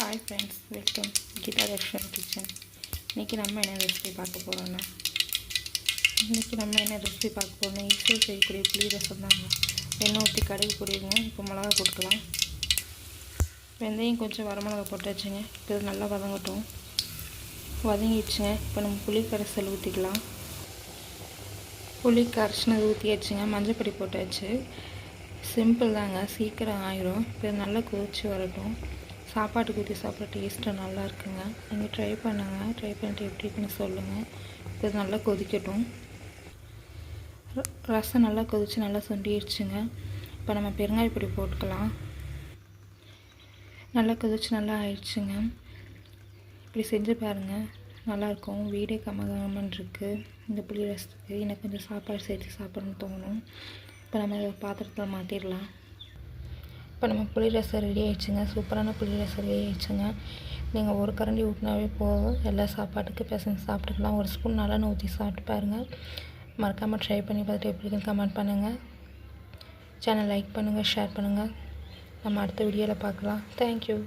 Hi friends welcome Geetha restaurant kitchen இன்றைக்கி நம்ம என்ன ரெசிபி பார்க்க போகிறோன்னா இன்றைக்கி நம்ம என்ன ரெசிபி பார்க்க போகிறோம்னா ஈஸியாக செய்யக்கூடிய புளி ரசம் தாங்க. எண்ணெய் ஊற்றி கடுகு பொடியுங்க இப்போ மிளகா கொடுக்கலாம் வெந்தயம் கொஞ்சம் வரமிளகா போட்டு வச்சுங்க. இது நல்லா வதங்கட்டும். வதங்கிடுச்சுங்க. இப்போ நம்ம புளி கரைசல் ஊற்றிக்கலாம் புளி கரைச்சினது ஊற்றியாச்சுங்க மஞ்சள் பொடி போட்டாச்சு. சிம்பிள் தாங்க. சீக்கிரம் ஆயிரும். இப்போ நல்லா கொதிச்சு வரட்டும். சாப்பாட்டுக்கு ஊற்றி சாப்பிட்ற டேஸ்ட்டு நல்லா இருக்குங்க நீங்கள் ட்ரை பண்ணுங்கள் ட்ரை பண்ணிட்டு எப்படி இருக்குன்னு சொல்லுங்கள் இப்போ இது நல்லா கொதிக்கட்டும். ரசம் நல்லா கொதிச்சு நல்லா சுண்டிடுச்சுங்க இப்போ நம்ம பெருங்காய பொடி போட்டுக்கலாம். நல்லா கொதிச்சு நல்லா ஆயிடுச்சுங்க. இப்படி செஞ்சு பாருங்கள் நல்லாயிருக்கும். வீடே கமகமன் இருக்குது இந்த புளி ரசத்துக்கு. எனக்கு கொஞ்சம் சாப்பாடு சேர்த்து சாப்பிட்ணுன்னு தோணும். இப்போ நம்ம பாத்திரத்தில் மாற்றிடலாம் இப்போ நம்ம புளி ரசம் ரெடி ஆயிடுச்சுங்க. சூப்பரான புளி ரசம் ரெடி ஆயிடுச்சுங்க. நீங்கள் ஒரு கரண்டி ஊட்டினாவே போதும். எல்லா சாப்பாட்டுக்கு பிசைஞ்சு சாப்பிட்டுக்கலாம். ஒரு ஸ்பூன் நல்லா ஊற்றி சாப்பிட்டு பாருங்கள் மறக்காமல் ட்ரை பண்ணி பார்த்துட்டு எப்படி இருக்குன்னு கமெண்ட் பண்ணுங்கள் சேனல் லைக் பண்ணுங்கள் ஷேர் பண்ணுங்கள் நம்ம அடுத்த வீடியோவில் பார்க்கலாம். தேங்க்யூ